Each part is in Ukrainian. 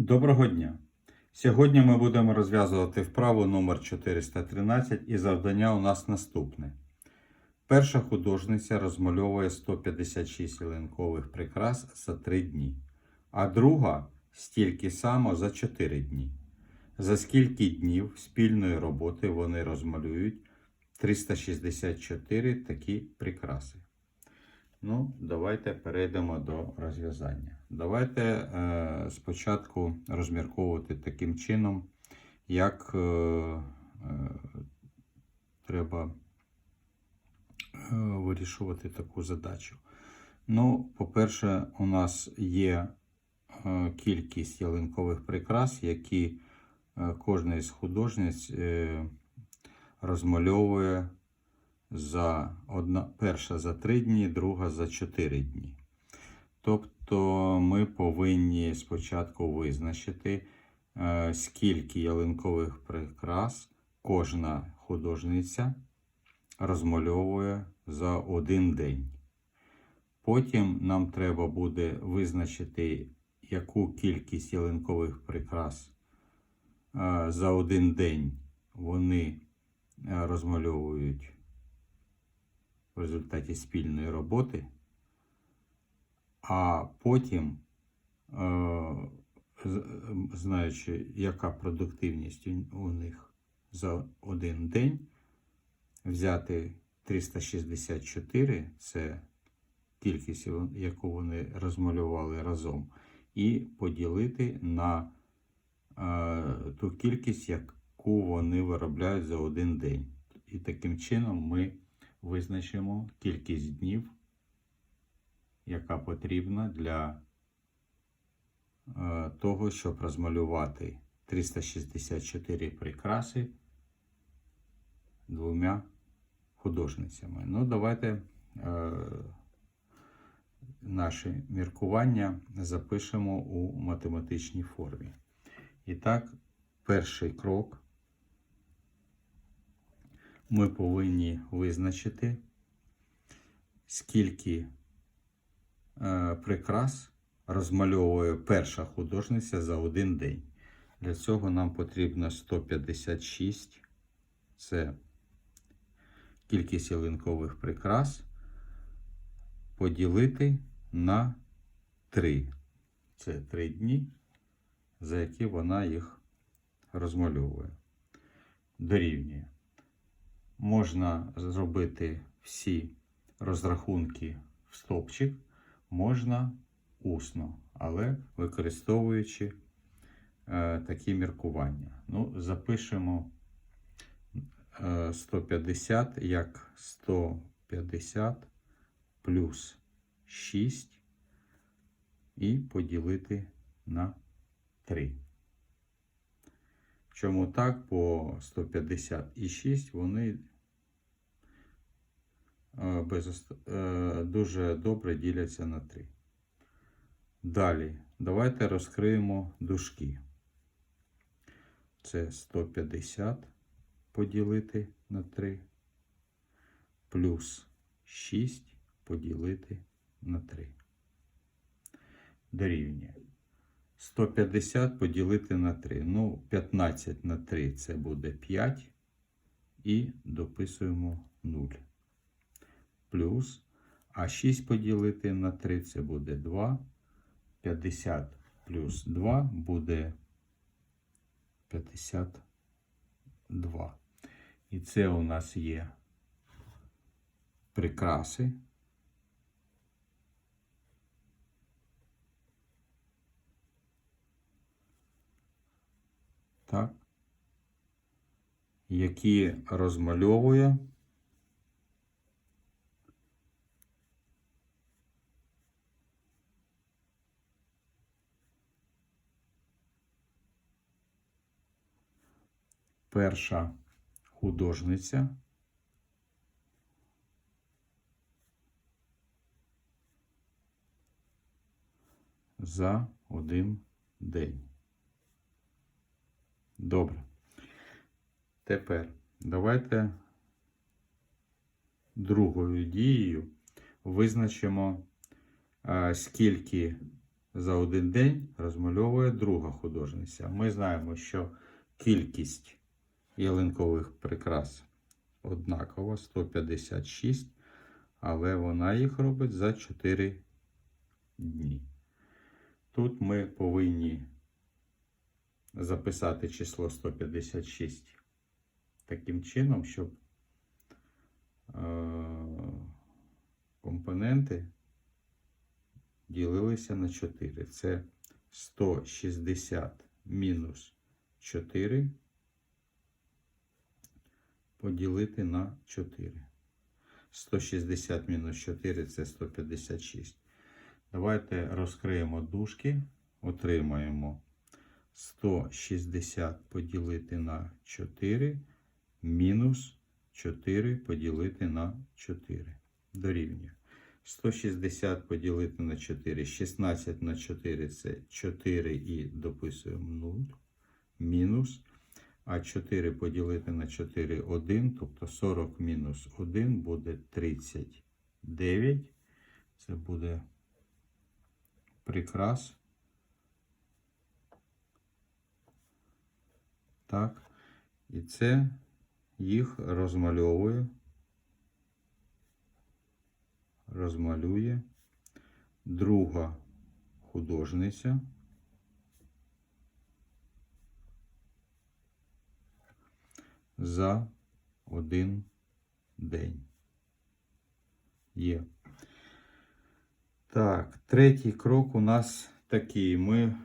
Доброго дня! Сьогодні ми будемо розв'язувати вправу номер 413 і завдання у нас наступне. Перша художниця розмальовує 156 ялинкових прикрас за 3 дні, а друга стільки само за 4 дні. За скільки днів спільної роботи вони розмалюють 364 такі прикраси. Ну, давайте перейдемо до розв'язання. Давайте е, спочатку розмірковувати таким чином, як е, е, треба вирішувати таку задачу. Ну, по-перше, у нас є кількість ялинкових прикрас, які кожна із художниць розмальовує за одна, перша за 3 дні, друга за 4 дні. Тобто ми повинні спочатку визначити, е, скільки ялинкових прикрас кожна художниця розмальовує за один день. Потім нам треба буде визначити, яку кількість ялинкових прикрас е, за один день вони е, розмальовують в результаті спільної роботи, а потім, е, знаючи, яка продуктивність у- у них за один день, взяти 364, це кількість, яку вони розмалювали разом, і поділити на е, ту кількість, яку вони виробляють за один день. І таким чином ми визначимо кількість днів, яка потрібна для е, того, щоб розмалювати 364 прикраси двома художницями. Ну, давайте е, наші міркування запишемо у математичній формі. І так, перший крок ми повинні визначити, скільки прикрас розмальовує перша художниця за один день. Для цього нам потрібно 156. Це кількість ялинкових прикрас поділити на 3. Це 3 дні, за які вона їх розмальовує. Дорівнює можна зробити всі розрахунки в стопчик, можна усно, але використовуючи е, такі міркування. Ну, запишемо е, 150 як 150 плюс 6 і поділити на 3. Чому так? Бо 156 вони без, е, дуже добре діляться на 3. Далі, давайте розкриємо дужки. Це 150 поділити на 3, плюс 6 поділити на 3. Дорівнює. 150 поділити на 3. Ну, 15 на 3 це буде 5. І дописуємо 0. Плюс. А 6 поділити на 3 це буде 2. 50 плюс 2 буде 52. І це у нас є прикраси. так, які розмальовує перша художниця за один день. Добре. Тепер давайте другою дією визначимо, е, скільки за один день розмальовує друга художниця. Ми знаємо, що кількість ялинкових прикрас однакова 156, але вона їх робить за 4 дні. Тут ми повинні записати число 156 таким чином, щоб е, компоненти ділилися на 4. Це 160 мінус 4 поділити на 4. 160 мінус 4 це 156. Давайте розкриємо дужки, отримаємо 160 поділити на 4 мінус 4 поділити на 4. Дорівнює. 160 поділити на 4. 16 на 4 це 4 і дописуємо 0. Мінус. А 4 поділити на 4 1, тобто 40 мінус 1 буде 39. Це буде прикрас. Так. І це їх розмальовує. Розмалює друга художниця. За один день. Є. Так, третій крок у нас такий. Ми е,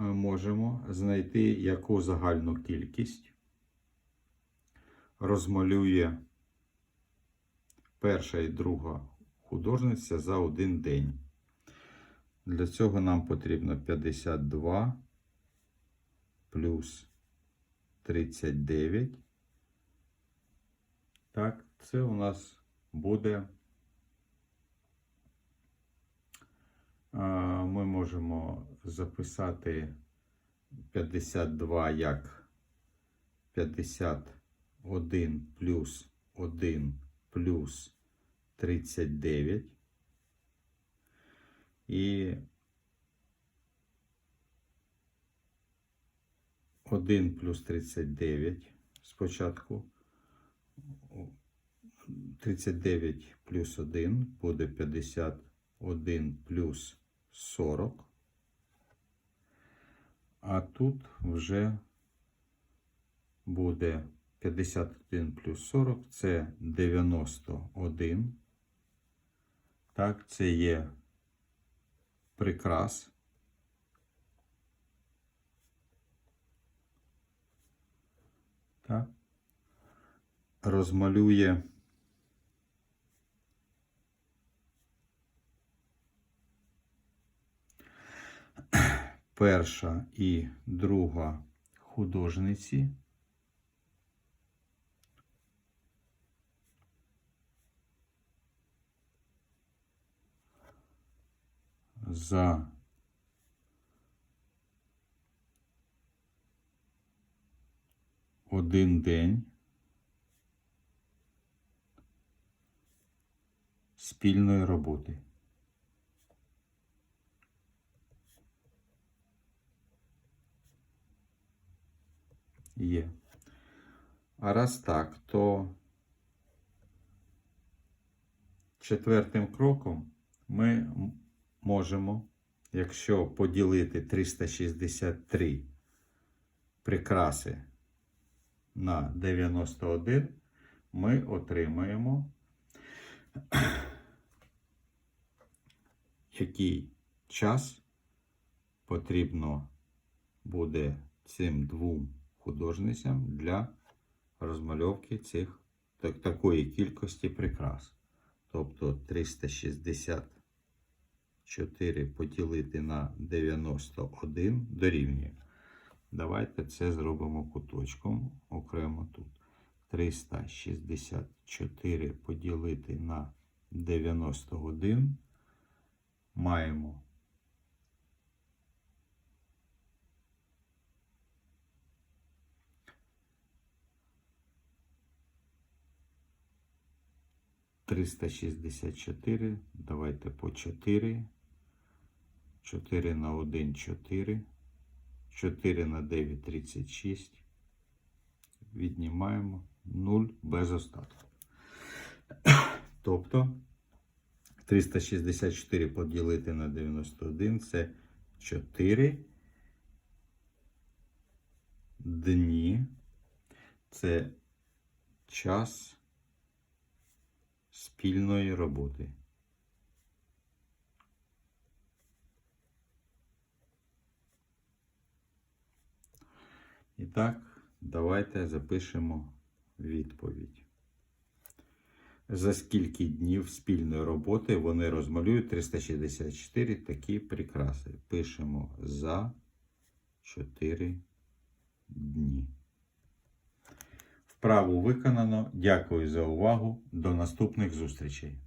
можемо знайти яку загальну кількість розмалює перша і друга художниця за один день. Для цього нам потрібно 52 плюс 39. Так, це у нас буде. Ми можемо записати 52 як 51 плюс 1 плюс 39. І 1 плюс 39 спочатку. 39 плюс 1 буде 51 плюс 40. А тут вже буде 51 плюс 40 це 91. Так, це є прикрас. Так. Розмалює перша і друга художниці. За один день спільної роботи. Є. А раз так, то четвертим кроком ми можемо, якщо поділити 363 прикраси на 91, ми отримаємо який час потрібно буде цим двом художницям для розмальовки цих так, такої кількості прикрас. Тобто 364 поділити на 91 дорівнює. Давайте це зробимо куточком окремо тут. 364 поділити на 91 маємо Триста шістдесят чотири. Давайте по чотири. 4 на 1 4. 4 на 9 36. Віднімаємо 0 без остатку. Тобто 364 поділити на 91 це 4 дні. Це час спільної роботи. І так, давайте запишемо відповідь. За скільки днів спільної роботи вони розмалюють 364 такі прикраси. Пишемо за 4 дні. Вправу виконано. Дякую за увагу. До наступних зустрічей.